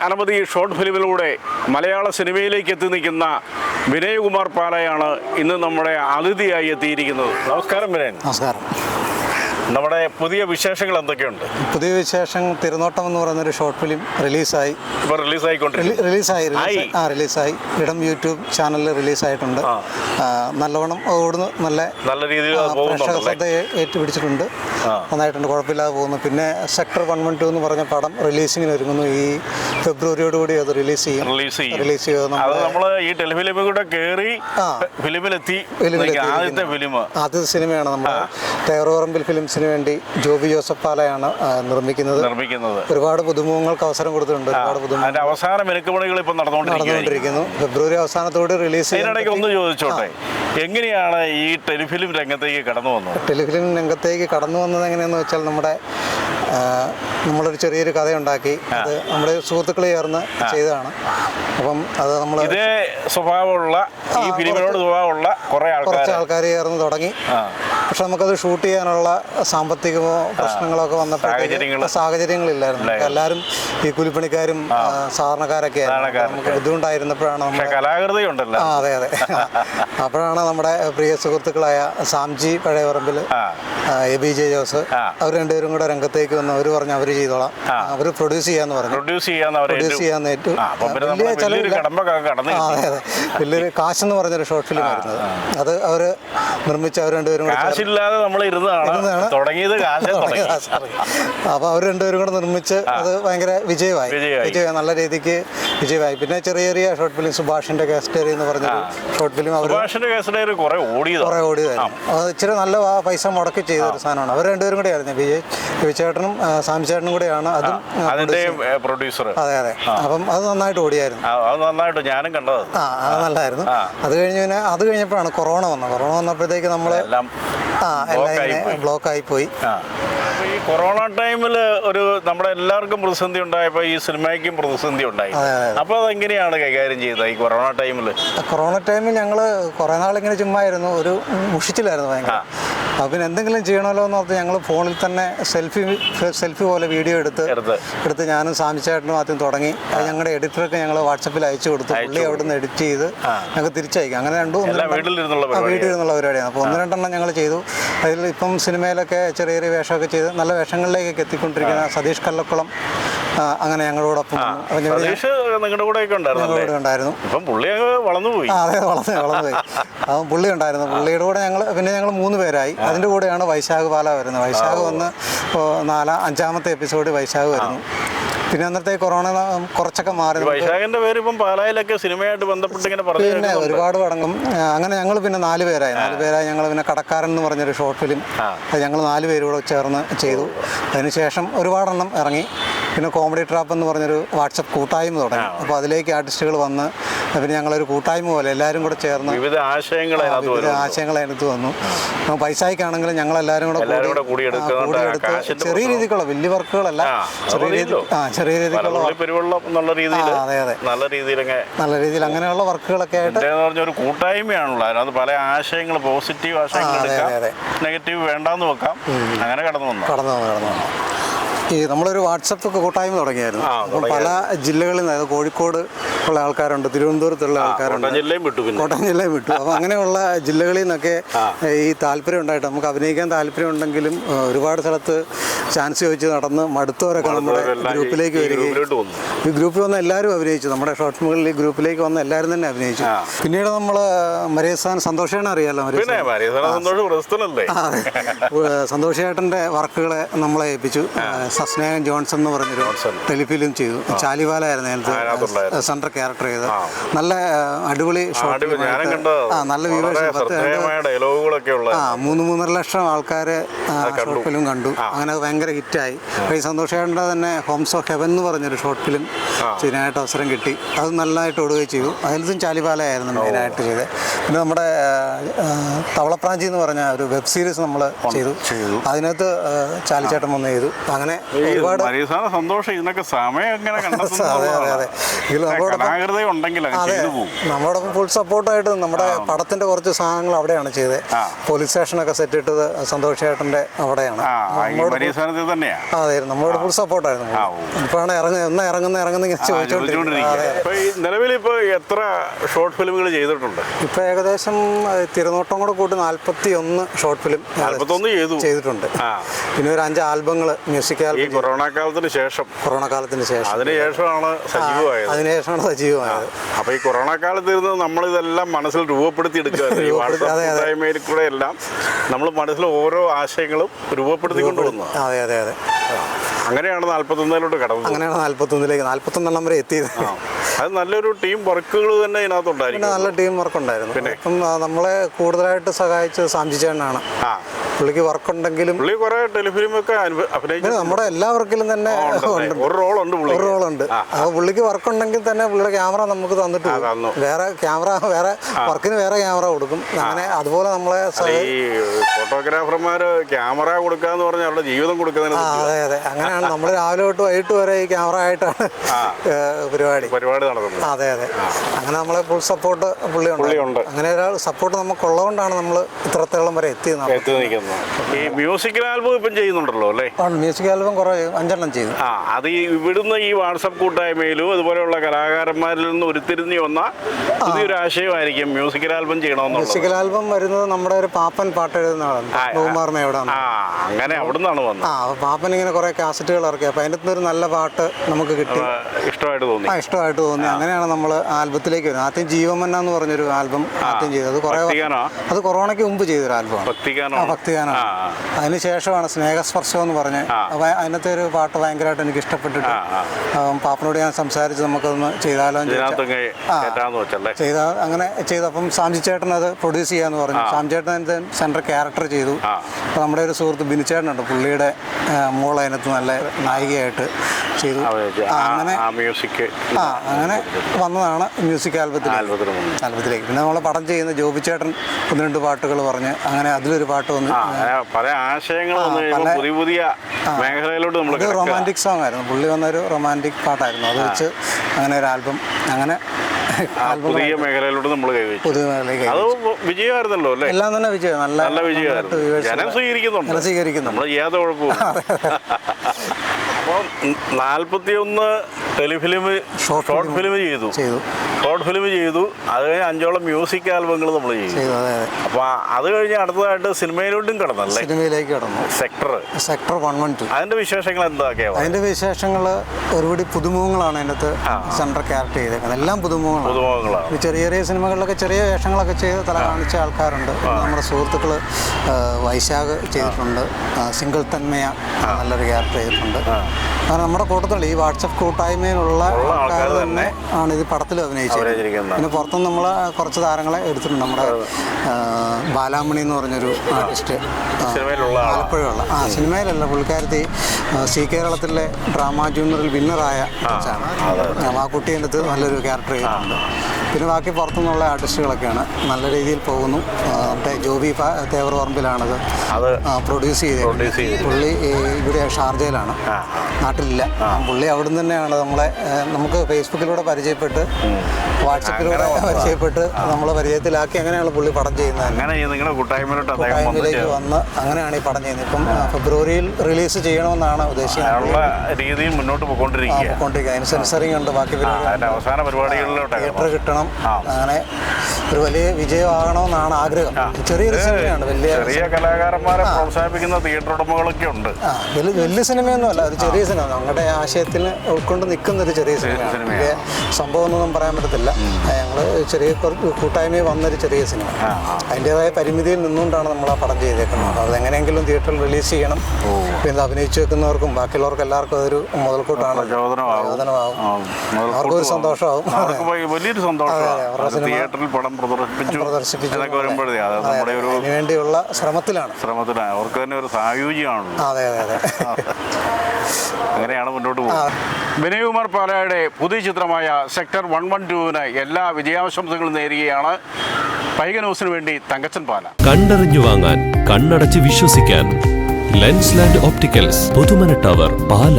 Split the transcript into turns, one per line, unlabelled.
അനവധി ഷോർട്ട് ഫിലിമിലൂടെ മലയാള സിനിമയിലേക്ക് എത്തി നിൽക്കുന്ന വിനയകുമാർ പാലയാണ് ഇന്ന് നമ്മുടെ അതിഥിയായി എത്തിയിരിക്കുന്നത്. നമസ്കാരം വിനയൻ.
നമസ്കാരം.
നമ്മുടെ പുതിയ വിശേഷങ്ങൾ എന്തൊക്കെയുണ്ട്?
പുതിയ വിശേഷം തിരുനോട്ടം എന്ന് പറയുന്ന ഒരു ഷോർട്ട് ഫിലിം റിലീസായി
ഇപ്പോൾ
റിലീസായി
ആയി.
ആ റിലീസായി ഇടം യൂട്യൂബ് ചാനലിൽ റിലീസായിട്ടുണ്ട്
ആ.
നല്ലവണ്ണം ഓടുന്നു നല്ല
നല്ല രീതിയിൽ
ആ,
അത്
പ്രേക്ഷക
പോകുന്നുണ്ടല്ലേ
ശ്രദ്ധ ഏ- ഏറ്റുപിടിച്ചിട്ടുണ്ട്.
ആ.
നന്നായിട്ടുണ്ട് കുഴപ്പമില്ലാതെ പോകുന്നു. പിന്നെ സെക്ടർ വൺ വൺ ടു എന്ന് പറഞ്ഞ പടം റിലീസിങ്ങിന് ഒരുങ്ങുന്നു. ഈ ഫെബ്രുവരിയോടുകൂടി അത് റിലീസ് ചെയ്യും.
റിലീസ് ചെയ്യും.
റിലീസ് ചെയ്ത്
അത് ഈ ടെലിഫിലിമിൽ കൂടെ കേറി
ആ.
ഫിലിമിലെത്തി.
ഫിലിമിലെത്തി
ആദ്യത്തെ ഫിലിം
ആദ്യത്തെ സിനിമയാണ് നമ്മുടെ തേറോറമ്പിൽ ഫിലിംസിന് വേണ്ടി ജോബി ജോസഫ് പാലയാണ് നിർമ്മിക്കുന്നത്.
നിർമ്മിക്കുന്നത്.
ഒരുപാട് പുതുമുഖങ്ങൾക്ക് അവസരം കൊടുത്തിട്ടുണ്ട്. ഒരുപാട് പുതുമുഖം
അതിന്റെ അവസാന മിനുക്കുപണികൾ ഇപ്പൊ നടന്നുകൊണ്ടിരിക്കുകയാണ്
നടന്നുകൊണ്ടിരിക്കുന്നു. ഫെബ്രുവരി അവസാനത്തോടെ റിലീസ് ചെയ്യാൻ
ഇതിനിടയ്ക്ക് ഒന്ന് ചോദിച്ചോട്ടെ എങ്ങനെയാണ് ഈ ടെലിഫിലിം രംഗത്തേക്ക് കടന്നു വന്നത്?
ടെലിഫിലിം രംഗത്തേക്ക് കടന്നു വന്നത് എങ്ങനെയാന്ന് വെച്ചാൽ നമ്മുടെ നമ്മളൊരു ചെറിയൊരു കഥയുണ്ടാക്കി അത് നമ്മുടെ സുഹൃത്തുക്കളെ ചേർന്ന് ചെയ്തതാണ്. അപ്പം അത് നമ്മൾ
ഇതേ സ്വഭാവമുള്ള ഈ ഫിലിമിനോട് സ്വഭാവമുള്ള കുറേ
കുറച്ച് ആൾക്കാർ ചേർന്ന് തുടങ്ങി. പക്ഷെ നമുക്കത് ഷൂട്ട് ചെയ്യാനുള്ള സാമ്പത്തികമോ പ്രശ്നങ്ങളോ ഒക്കെ വന്നപ്പോഴത്തേക്ക് സാഹചര്യങ്ങളില്ലായിരുന്നു. എല്ലാവരും ഈ കൂലിപ്പണിക്കാരും സാധാരണക്കാരൊക്കെ ആയിരുന്നു. നമുക്ക് ബുദ്ധിമുട്ടായിരുന്നപ്പോഴാണ്
കലാകൃതി ഉണ്ടല്ലോ.
ആ അതെ അതെ. അപ്പോഴാണ് നമ്മുടെ പ്രിയ സുഹൃത്തുക്കളായ Samji Pazhayaparambil A B J Jose അവർ രണ്ടുപേരും കൂടെ രംഗത്തേക്ക് വന്ന് അവർ പറഞ്ഞു അവർ ചെയ്തോളാം. അവർ പ്രൊഡ്യൂസ് ചെയ്യാന്ന് പറഞ്ഞു.
പ്രൊഡ്യൂസ് ചെയ്യാന്ന് അവരെ
പ്രൊഡ്യൂസ് ചെയ്യാന്ന്
ഏറ്റവും വലിയൊരു
കാശെന്ന് പറഞ്ഞൊരു ഷോർട്ട് ഫിലിം ആയിരുന്നത് അത്. അവർ നിർമ്മിച്ച അവർ രണ്ടുപേരും
കാശില്ലാതെ നമ്മൾ ഇരുന്നതാണ്. തുടങ്ങിയത്
അപ്പോൾ അവർ രണ്ടുപേരും കൂടെ നിർമ്മിച്ച് അത് ഭയങ്കര വിജയമായി.
വിജയമായി.
നല്ല രീതിക്ക് വിജയമായി. പിന്നെ ചെറിയ ചെറിയ ഷോർട്ട് ഫിലിം സുഭാഷിന്റെ കാസ്റ്റേരി എന്ന് പറഞ്ഞ ഷോർട്ട് ഫിലിം അവർ
സുഭാഷിന്റെ കുറെ
ഓടിയതായിരുന്നു അത് ഇച്ചിരി നല്ല പൈസ മുടക്കി ചെയ്ത ഒരു സാധനമാണ്. അവർ രണ്ടുപേരും കൂടെ ആയിരുന്നു. വിജയ് വിചേട്ടനും സാം ചേട്ടനും കൂടെയാണ് അതും
അതിന്റെ പ്രൊഡ്യൂസർ
അതെ അതെ. അപ്പം അത് നന്നായിട്ട് ഓടിയായിരുന്നു.
അത് നന്നായിട്ട് ഞാനും കണ്ടത്.
ആ അത് നല്ലായിരുന്നു
ആ.
അത് കഴിഞ്ഞ് പിന്നെ അത് കഴിഞ്ഞപ്പോഴാണ് കൊറോണ വന്നത്. കൊറോണ വന്നപ്പോഴത്തേക്ക് നമ്മൾ ഇങ്ങനെ. ബ്ലോക്ക് ആയി പോയി
ഈ കൊറോണ ടൈമിൽ ഒരു നമ്മുടെ എല്ലാവർക്കും പ്രതിസന്ധി ഉണ്ടായപ്പോൾ ഈ സിനിമയ്ക്കും പ്രതിസന്ധി ഉണ്ടായി.
അപ്പോൾ അതെ.
അപ്പൊ അതെങ്ങനെയാണ് കൈകാര്യം ചെയ്തത് ഈ കൊറോണ ടൈമിൽ
കൊറോണ ടൈമിൽ ഞങ്ങൾ കുറേ നാളിങ്ങനെ ചുമ്മായിരുന്നു. ഒരു മുഷിച്ചിലായിരുന്നു ഭയങ്കര. പിന്നെ എന്തെങ്കിലും ചെയ്യണമല്ലോ എന്ന് പറഞ്ഞാൽ ഞങ്ങൾ ഫോണിൽ തന്നെ സെൽഫി സെൽഫി പോലെ വീഡിയോ എടുത്ത്
എടുത്ത്.
ഞാനും സാമിച്ചേട്ടനും ആദ്യം തുടങ്ങി. അത് ഞങ്ങളുടെ എഡിറ്ററൊക്കെ ഞങ്ങൾ വാട്സപ്പിൽ അയച്ചു കൊടുത്തു. പുള്ളി അവിടെ നിന്ന് എഡിറ്റ് ചെയ്ത് ഞങ്ങൾക്ക് തിരിച്ചയക്കും. അങ്ങനെ രണ്ടും
വീട്ടിലിരുന്നുള്ള
നിന്നുള്ള പരിപാടിയാണ്. അപ്പോൾ ഒന്ന് രണ്ടെണ്ണം ഞങ്ങൾ ചെയ്തു. അതിൽ ഇപ്പം സിനിമയിലൊക്കെ ചെറിയ ചെറിയ വേഷമൊക്കെ ചെയ്ത് നല്ല വേഷങ്ങളിലേക്കൊക്കെ എത്തിക്കൊണ്ടിരിക്കുന്ന സതീഷ് കല്ലക്കുളം അങ്ങനെ ഞങ്ങളോടൊപ്പം
സതീഷ് നിങ്ങളുടെ കൂടെ
ഉണ്ടായിരുന്നു.
ഇപ്പം പുള്ളി
ആ അതെ വളർന്നു വളർന്നു പോയി. അപ്പം പുള്ളി ഉണ്ടായിരുന്നു. പുള്ളിയുടെ കൂടെ ഞങ്ങൾ പിന്നെ ഞങ്ങൾ മൂന്ന് പേരായി. അതിന്റെ കൂടെയാണ് വൈശാഖ് പാല വരുന്നത്. വൈശാഖ് വന്ന് നാലാ അഞ്ചാമത്തെ എപ്പിസോഡ് വൈശാഖ് വരുന്നു. പിന്നെ അന്നത്തെ കൊറോണ കുറച്ചൊക്കെ മാറി.
വൈശാഖിന്റെ പേര് ഇപ്പം പാലായിലൊക്കെ സിനിമയായിട്ട് ബന്ധപ്പെട്ട് ഇങ്ങനെ പറഞ്ഞു
പിന്നെ ഒരുപാട് പടങ്ങും അങ്ങനെ ഞങ്ങൾ പിന്നെ നാല് പേരായി. നാല് പേരായി ഞങ്ങൾ പിന്നെ കടക്കാരൻ എന്ന് പറഞ്ഞൊരു ഷോർട്ട് ഫിലിം. അത് ഞങ്ങൾ നാല് പേരൂടെ ചേർന്ന് ചെയ്തു. അതിനുശേഷം ഒരുപാടെണ്ണം ഇറങ്ങി. പിന്നെ കോമഡി ട്രാപ്പ് എന്ന് പറഞ്ഞൊരു വാട്സപ്പ് കൂട്ടായ്മ തുടങ്ങി. അപ്പോൾ അതിലേക്ക് ആർട്ടിസ്റ്റുകൾ വന്ന് പിന്നെ ഞങ്ങളൊരു കൂട്ടായ്മ പോലെ എല്ലാവരും കൂടെ ചേർന്ന്
വിവിധ അതിനകത്ത്
വിവിധ ആശയങ്ങളെ അതിനകത്ത് വന്നു. പൈസയ്ക്കാണെങ്കിലും ഞങ്ങൾ എല്ലാവരും കൂടെ കൂടിയെടുത്ത് ചെറിയ. രീതിക്കുള്ള വലിയ വർക്കുകളല്ല. ചെറിയ രീതി ആ ചെറിയ രീതിക്കുള്ള അതെ, അതെ.
നല്ല രീതിയിൽ
നല്ല രീതിയിൽ അങ്ങനെയുള്ള വർക്കുകളൊക്കെ ആയിട്ട്
ഒരു കൂട്ടായ്മയാണല്ലോ അതിനകത്ത് പല ആശയങ്ങൾ പോസിറ്റീവ് ആശയങ്ങൾ നെഗറ്റീവ് വേണ്ടാന്ന് വെക്കാം. അങ്ങനെ കടന്നു വന്നു.
കടന്നു വന്നു കടന്നു വന്നു. ഈ നമ്മളൊരു വാട്സപ്പ് കൂട്ടായ്മ തുടങ്ങിയായിരുന്നു. അപ്പം പല ജില്ലകളിൽ നിന്ന് അതായത് കോഴിക്കോട് ഉള്ള ആൾക്കാരുണ്ട് തിരുവനന്തപുരത്തുള്ള ആൾക്കാരുണ്ട്.
കോട്ടയം ജില്ലയും വിട്ടു
വിട്ടു. അങ്ങനെയുള്ള ജില്ലകളിൽ നിന്നൊക്കെ ഈ താല്പര്യം ഉണ്ടായിട്ട് നമുക്ക് അഭിനയിക്കാൻ താല്പര്യം ഉണ്ടെങ്കിലും ഒരുപാട് സ്ഥലത്ത് ചാൻസ് ചോദിച്ച് നടന്ന് മടുത്തവരൊക്കെ നമ്മുടെ ഗ്രൂപ്പിലേക്ക് വരികയും. ഈ ഗ്രൂപ്പിൽ വന്ന എല്ലാവരും അഭിനയിച്ചു. നമ്മുടെ ഷോർട്ട് ഫിലിമുകളിൽ ഈ ഗ്രൂപ്പിലേക്ക് വന്ന എല്ലാവരും തന്നെ അഭിനയിച്ചു. പിന്നീട് നമ്മൾ മരേസാൻ സന്തോഷേണ അറിയാലോ?
പിന്നെ
മരിയസ്ഥാൻ
മരിയസന സന്തോഷം പ്രസ്തുതല്ലേ
ആ, അതെ. ഏഹ് സന്തോഷ് ചേട്ടന്റെ വർക്കുകളെ നമ്മളെ ഏൽപ്പിച്ചു. സസ്നേഹൻ ജോൺസൺ എന്ന് പറഞ്ഞൊരു. ടെലിഫിലിം ചെയ്തു. ചാലിവാലായിരുന്നു
ആയിരുന്നു.
അതിനകത്ത് സെൻട്രൽ ക്യാരക്ടർ ചെയ്ത്. നല്ല അടിപൊളി
ഷോട്ട്
ആ നല്ല വ്യൂവേഴ്സ് ആ മൂന്ന് മൂന്നര ലക്ഷം ആൾക്കാര്. ഷോർട്ട് ഫിലിം കണ്ടു. അങ്ങനെ ഭയങ്കര ഹിറ്റായി. ഈ സന്തോഷ് ചേട്ടന്റെ തന്നെ ഹോംസ് ഓഫ് ഹെവൻ എന്ന് പറഞ്ഞൊരു ഷോർട്ട് ഫിലിം. ചെയ്യാനായിട്ട് അവസരം കിട്ടി. അത് നല്ലതായിട്ട് ഓടുകയും ചെയ്തു. അതിലും ചാലിപാലയായിരുന്നു മെയിനായിട്ട് ചെയ്തത്. പിന്നെ നമ്മുടെ തവളപ്രാഞ്ചി എന്ന് പറഞ്ഞ ഒരു വെബ് സീരീസ് നമ്മൾ ചെയ്തു. അതിനകത്ത് ചാലിച്ചേട്ടം ചാലിച്ചേട്ടൻ വന്ന് ചെയ്തു. അങ്ങനെ ഒരുപാട്
സന്തോഷം ഇതിനൊക്കെ സമയം എങ്ങനെ
അതെ അതെ അതെ. ഇതിൽ നമ്മളോടൊപ്പം
കലാകൃതി ഉണ്ടെങ്കിൽ അങ്ങ്
അതെ നമ്മളോടൊപ്പം ഫുൾ സപ്പോർട്ടായിട്ട് നമ്മുടെ പടത്തിന്റെ കുറച്ച് സാധനങ്ങൾ അവിടെയാണ് ചെയ്തത്. പോലീസ് സ്റ്റേഷനൊക്കെ സെറ്റ് ഇട്ടത് സന്തോഷേട്ടന്റെ അവിടെയാണ്. അതെ നമ്മളോട് ഫുൾ സപ്പോർട്ടായിരുന്നു
ഇപ്പൊ
ഇപ്പോഴാണ് ഇറങ്ങുന്നത് എന്നാ ഇറങ്ങുന്ന ഇറങ്ങുന്ന ഇങ്ങനെ ചോദിച്ചോണ്ടിരിക്കുന്നത്
നിലവിൽ എത്ര ഷോർട്ട് ഫിലിമുകൾ ചെയ്തിട്ടുണ്ട്?
ഇപ്പൊ ഏകദേശം തിരുനോട്ടം കൂടെ കൂട്ടി നാല്പത്തി ഒന്ന് ഷോർട്ട് ഫിലിം ചെയ്തിട്ടുണ്ട്. പിന്നെ ഒരു അഞ്ച് ആൽബങ്ങൾ മ്യൂസിക്
ഈ കൊറോണ കാലത്തിന് ശേഷം.
കൊറോണ കാലത്തിന് ശേഷം.
അതിന് സജീവമായത്.
അതിനുശേഷമാണ് സജീവമായത്.
അപ്പൊ ഈ കൊറോണ കാലത്ത് ഇരുന്ന് നമ്മൾ ഇതെല്ലാം മനസ്സിൽ രൂപപ്പെടുത്തി
അതെ.
കൂടെ എല്ലാം നമ്മൾ മനസ്സിൽ ഓരോ ആശയങ്ങളും രൂപപ്പെടുത്തി കൊണ്ടുവന്നു
അതെ അതെ. അതെ
അങ്ങനെയാണ് നാല്പത്തൊന്നിലോട്ട് കടന്നത്.
അങ്ങനെയാണ് നാല്പത്തൊന്നിലേക്ക് നാല്പത്തൊന്നെണ്ണം വരെ എത്തിയത്.
അത് നല്ലൊരു ടീം വർക്കുകൾ തന്നെ ഇതിനകത്തുണ്ടായിരുന്നു
നല്ല ടീം വർക്ക് ഉണ്ടായിരുന്നു
പിന്നെ?
നമ്മളെ കൂടുതലായിട്ട് സഹായിച്ചത് സാംജി ചേട്ടനാണ്.
ആ.
പുള്ളിക്ക് വർക്ക് ഉണ്ടെങ്കിലും
പുള്ളി കുറെ ടെലിഫിലിം ഒക്കെ അനുഭ-
പിന്നെ
അഭിനയിച്ചു
നമ്മുടെ എല്ലാ വർക്കിലും തന്നെ
ഒരു റോളുണ്ട്
ഒരു റോളുണ്ട്. അപ്പോൾ പുള്ളിക്ക് വർക്ക് ഉണ്ടെങ്കിൽ തന്നെ പുള്ളിയുടെ ക്യാമറ നമുക്ക് തന്നിട്ട്. വേറെ ക്യാമറ വേറെ വർക്കിന് വേറെ ക്യാമറ കൊടുക്കും. അങ്ങനെ അതുപോലെ നമ്മളെ
ഈ ഫോട്ടോഗ്രാഫർമാര് ക്യാമറ കൊടുക്കാന്ന് പറഞ്ഞാൽ അവരുടെ ജീവിതം കൊടുക്കുന്നതിന്
അതെ അതെ. അങ്ങനെയാണ് നമ്മൾ രാവിലെ തൊട്ട് വൈകിട്ട് വരെ ഈ ക്യാമറ ആയിട്ടാണ് പരിപാടി.
പരിപാടി നടക്കുന്നത്
അതെ അതെ. അങ്ങനെ നമ്മളെ ഫുൾ സപ്പോർട്ട് പുള്ളി
പുള്ളിയുണ്ട്.
അങ്ങനെ ഒരാൾ സപ്പോർട്ട് നമുക്കുള്ളതുകൊണ്ടാണ് നമ്മൾ ഇത്രത്തോളം വരെ എത്തിയത്.
എത്തി നിൽക്കുന്നത്. ഈ മ്യൂസിക്കൽ ആൽബം ഇപ്പം ചെയ്യുന്നുണ്ടല്ലോ അല്ലേ?
മ്യൂസിക് ആൽബം കുറേ അഞ്ചെണ്ണം ചെയ്തു.
ആ അത് ഈ ഇവിടുന്ന് ഈ വാട്സപ്പ് കൂട്ടായ്മയിലും അതുപോലെയുള്ള കലാകാരന്മാരിൽ നിന്ന് ഉരുത്തിരിഞ്ഞു വന്ന പുതിയൊരു ആശയമായിരിക്കും മ്യൂസിക്കൽ ആൽബം ചെയ്യണമെന്നുള്ളത്.
മ്യൂസിക്കൽ ആൽബം വരുന്നത് നമ്മുടെ ഒരു പാപ്പൻ പാട്ട് എഴുതുന്ന ആളാണ്
ആ,
ബഹുമാർ
ആ അങ്ങനെ അവിടുന്നാണ് വന്നത്.
ആ അപ്പോൾ പാപ്പൻ ഇങ്ങനെ കുറേ കാസറ്റുകൾ ഇറക്കി അപ്പോൾ അതിന്റെ അകത്തുനിന്ന് ഒരു നല്ല പാട്ട് നമുക്ക് കിട്ടി.
ഇഷ്ടമായിട്ട് തോന്നി.
ആ ഇഷ്ടമായിട്ട് തോന്നി. അങ്ങനെയാണ് നമ്മൾ ആൽബത്തിലേക്ക് വരുന്നത്. ആദ്യം ജീവമന്ന എന്ന് പറഞ്ഞൊരു ആൽബം ആദ്യം ചെയ്തത് അത് കുറേ അത് കൊറോണയ്ക്ക് മുമ്പ് ചെയ്തൊരു ആൽബമാണ്.
ഭക്തിഗാനോ.
ആ അതിനുശേഷമാണ് സ്നേഹസ്പർശം എന്ന് പറഞ്ഞ്. അതിനകത്തെ ഒരു പാട്ട് ഭയങ്കരമായിട്ട് എനിക്ക് ഇഷ്ടപ്പെട്ടിട്ട് പാപ്പനോട് ഞാൻ സംസാരിച്ച് നമുക്കൊന്ന് ചെയ്താലോ ചെയ്ത അങ്ങനെ ചെയ്തപ്പം സാംജി ചേട്ടൻ അത് പ്രൊഡ്യൂസ് ചെയ്യാന്ന് പറഞ്ഞു. സാംജി ചേട്ടൻ അതിന്റെ സെൻട്രൽ ക്യാരക്ടർ ചെയ്തു.
ആ.
അപ്പോൾ നമ്മുടെ ഒരു സുഹൃത്ത് ബിനിച്ചേട്ടനുണ്ട് പുള്ളിയുടെ മോൾ അതിനകത്ത് നല്ല നായികയായിട്ട് ചെയ്തു. അങ്ങനെ
ആ മ്യൂസിക്
ആ അങ്ങനെ വന്നതാണ് മ്യൂസിക് ആൽബത്തിൽ ആൽബത്തിലേക്ക് പിന്നെ നമ്മൾ പടം ചെയ്യുന്ന ജോബി ചേട്ടൻ ഒന്ന് രണ്ട് പാട്ടുകൾ പറഞ്ഞ് അങ്ങനെ അതിലൊരു പാട്ട് വന്നു
പല ആശയങ്ങൾ പുതിയ പുതിയ മേഖലയിലോട്ട് നമ്മൾ
റൊമാന്റിക് സോങ് ആയിരുന്നു. പുള്ളി വന്നൊരു റൊമാന്റിക് പാട്ടായിരുന്നു. അത് വെച്ച് അങ്ങനെ ഒരു ആൽബം അങ്ങനെ
പുതിയ മേഖലയിലോട്ട് നമ്മൾ അത് വിജയമായിരുന്നല്ലോ അല്ലേ?
എല്ലാം തന്നെ വിജയം. നല്ല
നല്ല വിജയമായിരുന്നു. ജനം സ്വീകരിക്കുന്നുണ്ട്.
സ്വീകരിക്കുന്നു
നമ്മൾ ചെയ്യാത്ത കുഴപ്പമില്ല. അപ്പം നാൽപ്പത്തിയൊന്ന് ടെലിഫിലിം ഷോർട്ട് ഫിലിം ചെയ്തു.
ചെയ്തു.
ഷോർട്ട് ഫിലിം ചെയ്തു. അത് കഴിഞ്ഞ് അഞ്ചോളം മ്യൂസിക് ആൽബങ്ങൾ നമ്മൾ ചെയ്തു.
അപ്പൊ അതെ അതെ.
അപ്പോൾ അത് കഴിഞ്ഞ് അടുത്തതായിട്ട് സിനിമയിലോട്ടും കടന്നല്ലേ
സിനിമയിലേക്ക് കടന്നു.
Sector
sector one one two
അതിന്റെ വിശേഷങ്ങൾ എന്തൊക്കെയാണ്
അതിന്റെ വിശേഷങ്ങൾ ഒരുപാട് പുതുമുഖങ്ങളാണ് അതിനകത്ത് സെൻട്രൽ ക്യാരക്ടർ ചെയ്തേക്കുന്നത്. എല്ലാം പുതുമുഖങ്ങളാണ്. ചെറിയ ചെറിയ സിനിമകളിലൊക്കെ ചെറിയ വേഷങ്ങളൊക്കെ ചെയ്ത് തല കാണിച്ച ആൾക്കാരുണ്ട്. നമ്മുടെ സുഹൃത്തുക്കൾ വൈശാഖ് ചെയ്തിട്ടുണ്ട്. സിംഗിൾ തന്മയ നല്ലൊരു ക്യാരക്ടർ ചെയ്തിട്ടുണ്ട്. അങ്ങനെ നമ്മുടെ കൂട്ടത്തിൽ ഈ വാട്സപ്പ് കൂട്ടായ്മയിലുള്ള ആൾക്കാർ തന്നെ ആണ് ഇത് പടത്തിൽ അഭിനയിച്ചത്. പിന്നെ പുറത്തുനിന്ന് നമ്മൾ കുറച്ച് താരങ്ങളെ എടുത്തിട്ടുണ്ട്. നമ്മുടെ ബാലാമണി എന്ന് പറഞ്ഞൊരു ആർട്ടിസ്റ്റ് ആലപ്പുഴയുള്ള ആ സിനിമയിലല്ല പുള്ളിക്കാരത്തി സി കേരളത്തിലെ ഡ്രാമ ജൂനിയറിൽ വിന്നറായ ആ, കുട്ടീന്റെ അടുത്ത് നല്ലൊരു ക്യാരക്ടർ ചെയ്തിട്ടുണ്ട്. പിന്നെ ബാക്കി പുറത്തുനിന്നുള്ള ആർട്ടിസ്റ്റുകളൊക്കെയാണ്. നല്ല രീതിയിൽ പോകുന്നു. ജോബി തേവർ തേവറോർമ്പിലാണത് പ്രൊഡ്യൂസ് ചെയ്തത് പുള്ളി ഇവിടെ ഷാർജയിലാണ്. നാട്ടിലില്ല. പുള്ളി അവിടെ നിന്ന് തന്നെയാണ് നമ്മളെ നമുക്ക് ഫേസ്ബുക്കിലൂടെ പരിചയപ്പെട്ട് വാട്സപ്പിലൂടെ പരിചയപ്പെട്ട് നമ്മളെ പരിചയത്തിലാക്കി അങ്ങനെയാണ് പുള്ളി പടം ചെയ്യുന്നത്.
അങ്ങനെ നിങ്ങളുടെ കൂട്ടായ്മയിലോട്ട് അദ്ദേഹം വന്നു
അങ്ങനെയാണ് ഈ പടം ചെയ്യുന്നത്. ഇപ്പം ഫെബ്രുവരിയിൽ റിലീസ് ചെയ്യണമെന്നാണ് ഉദ്ദേശിക്കുന്നത്.
രീതിയിൽ മുന്നോട്ട് പോയിക്കൊണ്ടിരിക്കുക.
അതിന് സെൻസറിങ് ഉണ്ട്. ബാക്കി
അവസാന
തിയേറ്റർ കിട്ടണം. അങ്ങനെ ഒരു വലിയ വിജയമാകണമെന്നാണ് ആഗ്രഹം. ചെറിയൊരു സിനിമയാണ്. വലിയ
ചെറിയ കലാകാരന്മാരെ പ്രോത്സാഹിപ്പിക്കുന്ന തിയേറ്റർ ഉടമകളൊക്കെ ഉണ്ട്.
വലിയ വലിയ സിനിമയൊന്നും അല്ല. ഒരു ചെറിയ സിനിമ. ഞങ്ങളുടെ ആശയത്തിൽ ഉൾക്കൊണ്ട് നിൽക്കുന്ന ഒരു ചെറിയ സിനിമയാണ്.
സംഭവം
ഒന്നും പറയാൻ പറയാൻ പറ്റത്തില്ല ഞങ്ങൾ ചെറിയ കൂട്ടായ്മ വന്നൊരു ചെറിയ സിനിമ. അതിന്റെതായ പരിമിതിയിൽ നിന്നുകൊണ്ടാണ് നമ്മൾ ആ പടം ചെയ്തേക്കുന്നത്. അതെങ്ങനെയെങ്കിലും തിയേറ്ററിൽ റിലീസ് ചെയ്യണം. പിന്നെ അഭിനയിച്ചു വെക്കുന്നവർക്കും ബാക്കിയുള്ളവർക്കും എല്ലാവർക്കും അതൊരു മുതൽക്കൂട്ടാണ്.
പ്രചോദനമാകും.
അവർക്കൊരു
സന്തോഷമാകും. വലിയൊരു
സിനിമ
തിയേറ്ററിൽ പടം പ്രദർശിപ്പിച്ചു
പ്രദർശിപ്പിച്ചു. അതിനുവേണ്ടിയുള്ള ശ്രമത്തിലാണ്.
ശ്രമത്തിലാണ്. അവർക്ക് തന്നെ ഒരു സായുജ്യമാണ്
അതെ അതെ അതെ.
അങ്ങനെയാണ് മുന്നോട്ട് പോകുന്നത്. വിനയകുമാർ പാലയുടെ പുതിയ ചിത്രമായ സെക്ടർ വൺ വൺ ടുവിന് എല്ലാ വിജയാശംസകളും നേരുകയാണ് പൈക ന്യൂസിന് വേണ്ടി തങ്കച്ചൻ പാല.
കണ്ടറിഞ്ഞു വാങ്ങാൻ കണ്ണടച്ച് വിശ്വസിക്കാൻ. Lens land opticals Puthumana tower Pala.